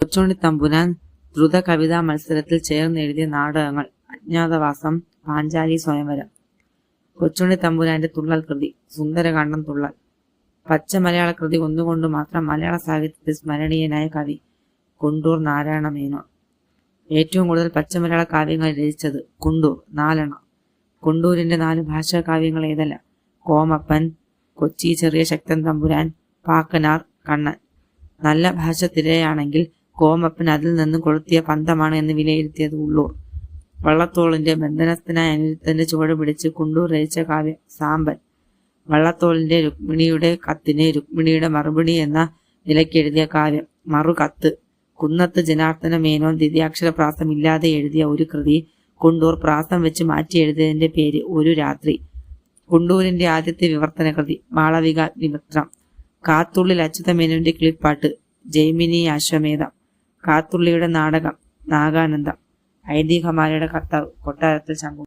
കൊച്ചുണ്ണി തമ്പുരാൻ ദ്രുത കവിതാ മത്സരത്തിൽ ചേർന്നെഴുതിയ നാടകങ്ങൾ അജ്ഞാതവാസം പാഞ്ചാലി സ്വയംവരം കൊച്ചുണ്ണി തമ്പുരാന്റെ തുള്ളൽ കൃതി സുന്ദരകാന്ഡം തുള്ളൽ പച്ച മലയാള കൃതി ഒന്നുകൊണ്ട് മാത്രം മലയാള സാഹിത്യത്തിൽ സ്മരണീയനായ കവി കുണ്ടൂർ നാരായണ മേനോൻ. ഏറ്റവും കൂടുതൽ പച്ച മലയാള കാവ്യങ്ങൾ രചിച്ചത് കുണ്ടൂർ നാലെണ്ണം. കുണ്ടൂരിന്റെ നാല് ഭാഷാ കാവ്യങ്ങൾ ഏതല്ല? കോമപ്പൻ കൊച്ചി ചെറിയ ശക്തൻ തമ്പുരാൻ പാക്കനാർ കണ്ണൻ. നല്ല ഭാഷ തിരയാണെങ്കിൽ കോമപ്പൻ അതിൽ നിന്ന് കൊളുത്തിയ പന്തമാണ് എന്ന് വിലയിരുത്തിയത് ഉള്ളൂർ വള്ളത്തോളിന്റെ ബന്ധനസ്ഥനായ അനിരുദ്ധന്റെ ചുവട് പിടിച്ച് കുണ്ടൂർ രചിച്ച കാവ്യം സാമ്പൻ. വള്ളത്തോളിന്റെ രുക്മിണിയുടെ കത്തിന് രുക്മിണിയുടെ മറുപടി എന്ന നിലയ്ക്ക് എഴുതിയ കാവ്യം മറുകത്ത്. കുന്നത്ത് ജനാർദ്ദന മേനോൻ ദ്വിതിയാക്ഷര പ്രാസം ഇല്ലാതെ എഴുതിയ ഒരു കൃതി കുണ്ടൂർ പ്രാസം വെച്ച് മാറ്റി എഴുതിയതിന്റെ പേര് ഒരു രാത്രി. കുണ്ടൂരിന്റെ ആദ്യത്തെ വിവർത്തന കൃതി മാളവിക വിമിത്രം കാത്തുള്ളിൽ അച്യുതമേനോന്റെ കിളിപ്പാട്ട് ജൈമിനി അശ്വമേധം കാത്തുള്ളിയുടെ നാടകം നാഗാനന്ദം. ഐതിഹ്യമാലയുടെ കർത്താവ് കൊട്ടാരത്തിൽ ശംഖു